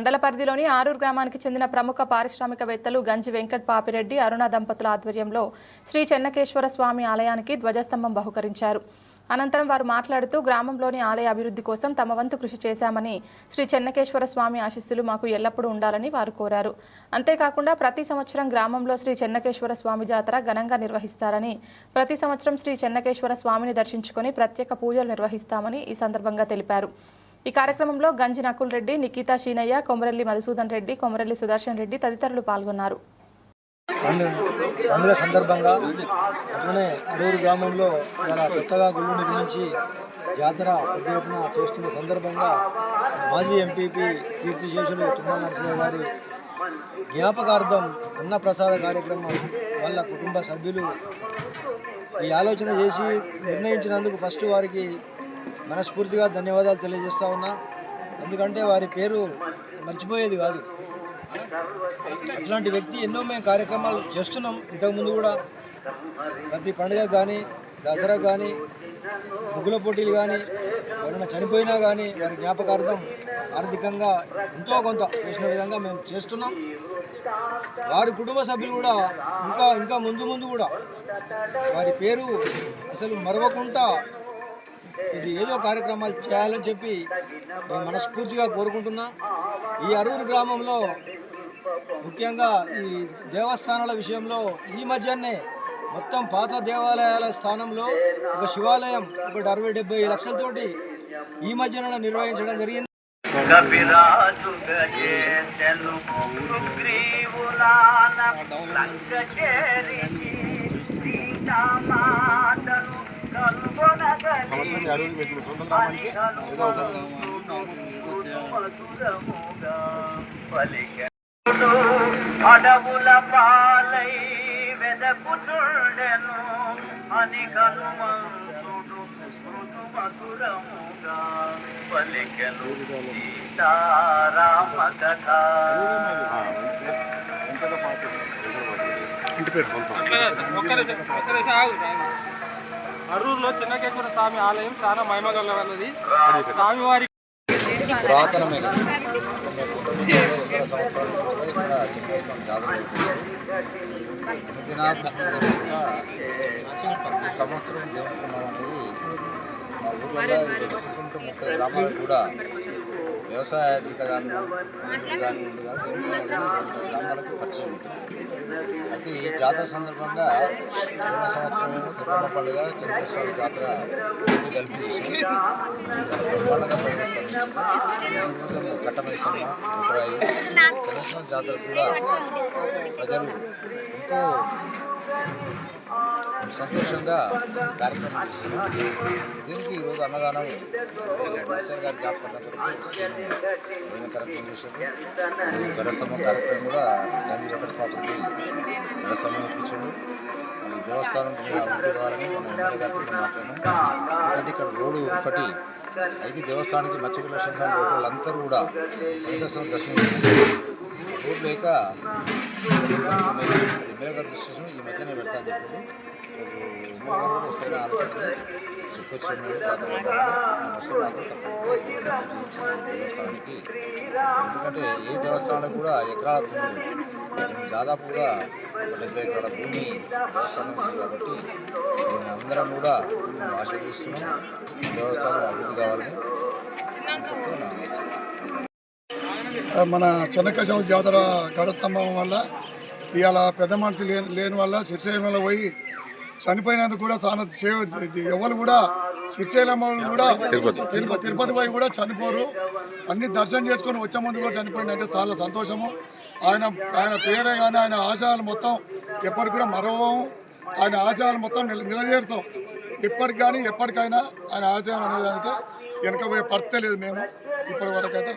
మండల పరిధిలోని ఆరూరు గ్రామానికి చెందిన ప్రముఖ పారిశ్రామికవేత్తలు గంజి వెంకట్ పాపిరెడ్డి అరుణ దంపతుల ఆధ్వర్యంలో శ్రీ చెన్నకేశ్వర స్వామి ఆలయానికి ధ్వజస్తంభం బహుకరించారు. అనంతరం వారు మాట్లాడుతూ గ్రామంలోని ఆలయ అభివృద్ధి కోసం తమ వంతు కృషి చేశామని శ్రీ చెన్నకేశ్వర స్వామి ఆశీస్సులు మాకు ఎల్లప్పుడూ ఉండాలని వారు కోరారు. అంతేకాకుండా ప్రతి సంవత్సరం గ్రామంలో శ్రీ చెన్నకేశ్వర స్వామి జాతర ఘనంగా నిర్వహిస్తారని ప్రతి సంవత్సరం శ్రీ చెన్నకేశ్వర స్వామిని దర్శించుకొని ప్రత్యేక పూజలు నిర్వహిస్తామని ఈ సందర్భంగా తెలిపారు. ఈ కార్యక్రమంలో గంజి నకుల్ రెడ్డి నిఖితా శీనయ్య కొమరల్లి మధుసూదన్ రెడ్డి కొమరెల్లి సుదర్శన్ రెడ్డి తదితరులు పాల్గొన్నారు. పండుగ పండుగ సందర్భంగా అట్లనే అడూరు గ్రామంలో ఇలా కొత్తగా గుళ్ళు నిర్మించి జాతర పెద్ద ఎత్తున చేస్తున్న సందర్భంగా మాజీ ఎంపీపీ కీర్తిశేషులు తుమ్మల నరసింహ గారి జ్ఞాపకార్థం అన్నప్రసాద కార్యక్రమం వాళ్ళ కుటుంబ సభ్యులు ఈ ఆలోచన చేసి నిర్ణయించినందుకు ఫస్ట్ వారికి మనస్ఫూర్తిగా ధన్యవాదాలు తెలియజేస్తా ఉన్నా. ఎందుకంటే వారి పేరు మర్చిపోయేది కాదు. అట్లాంటి వ్యక్తి ఎన్నో మేము కార్యక్రమాలు చేస్తున్నాం. ఇంతకుముందు కూడా ప్రతి పండుగ కానీ దసరా కానీ ముగ్గుల పోటీలు కానీ ఎవరైనా చనిపోయినా కానీ వారి జ్ఞాపకార్థం ఆర్థికంగా ఎంతో కొంత చేసిన విధంగా మేము చేస్తున్నాం. వారి కుటుంబ సభ్యులు కూడా ఇంకా ఇంకా ముందు ముందు కూడా వారి పేరు అసలు మరవకుండా ఇది ఏదో కార్యక్రమాలు చేయాలని చెప్పి నేను మనస్ఫూర్తిగా కోరుకుంటున్నా. ఈ అరూరు గ్రామంలో ముఖ్యంగా ఈ దేవస్థానాల విషయంలో ఈ మధ్యనే మొత్తం పాత దేవాలయాల స్థానంలో ఒక శివాలయం ఒకటి అరవై డెబ్బై లక్షలతోటి ఈ మధ్యన నిర్వహించడం జరిగింది. కపిరాజు అడవుల పాలై వెదకుచుండెను అని కనుమంతుడు మృదు మధురముగా పలికెను సీతారామ కథ అరూరులో చిన్నకేశ్వర స్వామి ఆలయం చాలా మహిమగలది స్వామివారి పురాతనమైన ప్రతి సంవత్సరం జరుపుకున్నాం అనేది మా ఇది చుట్టుముట్టు ముప్పై గ్రామాలకు కూడా వ్యవసాయ గీత కానీ కానీ ఉండి కానీ జరుగుతున్నది రెండు పరిచయం అయితే ఈ జాతర సందర్భంగా రెండు సంవత్సరం పెద్దమ్మ పండుగ చిన్నస్వామి జాతర కలిపి చేసి పండుగ ప్రజలు స్పందించారు. చిన్నస్వామి జాతర కూడా ప్రజలు ఎంతో సంతోషంగా కార్యక్రమం చేస్తున్నారు. దీనికి ఈరోజు అన్నదానం నర్సయ్య గారి జ్ఞాపకం కార్యక్రమం చేశారు ఈ గడసమ్మ కార్యక్రమం కూడా గాంధీ వెంకట పాపకి గడసమ్మ ఇప్పించాడు దేవస్థానం జరిగిన అభివృద్ధి మన ఎమ్మెల్యే గారితో మాట్లాడాం ఇక్కడ రోడ్డు ఒకటి అయితే దేవస్థానానికి మత్స్యకుల సంఘం వాళ్ళందరూ కూడా సందర్శనం దర్శించారు రోడ్ ఎమ్మెల్యే దృష్టి ఈ మధ్యనే పెడతాను చెప్పారు. ఎమ్మెల్యే గారు ఆలోచన తప్పకుండా దేవస్థానానికి ఎందుకంటే ఏ దేవస్థానానికి కూడా ఎకరాల భూమి దాదాపుగా డెబ్బై ఎకరాల భూమి దేవస్థానం ఉంది కాబట్టి దీన్ని అందరం కూడా ఆశీర్వదిస్తున్నాం. దేవస్థానం అభివృద్ధి కావాలని మన చెన్నకేశవ జాతర గడస్తంభం వల్ల ఇవాళ పెద్ద మనిషి లేని లేని వల్ల శ్రీశైలంలో పోయి చనిపోయినందుకు కూడా చాలా ఎవరు కూడా శ్రీశైలం కూడా తిరుపతి. తిరుపతి పోయి కూడా చనిపోరు. అన్ని దర్శనం చేసుకొని వచ్చే ముందు కూడా చనిపోయిందంటే చాలా సంతోషము. ఆయన ఆయన పేరే కానీ ఆయన ఆశయాలు మొత్తం ఎప్పటికి కూడా మరవము ఆయన ఆశయాలు మొత్తం నిల నిలజేరుతాం. ఇప్పటికి కానీ ఎప్పటికైనా ఆయన ఆశయం అనేది అయితే వెనక లేదు మేము ఇప్పటి వరకు అయితే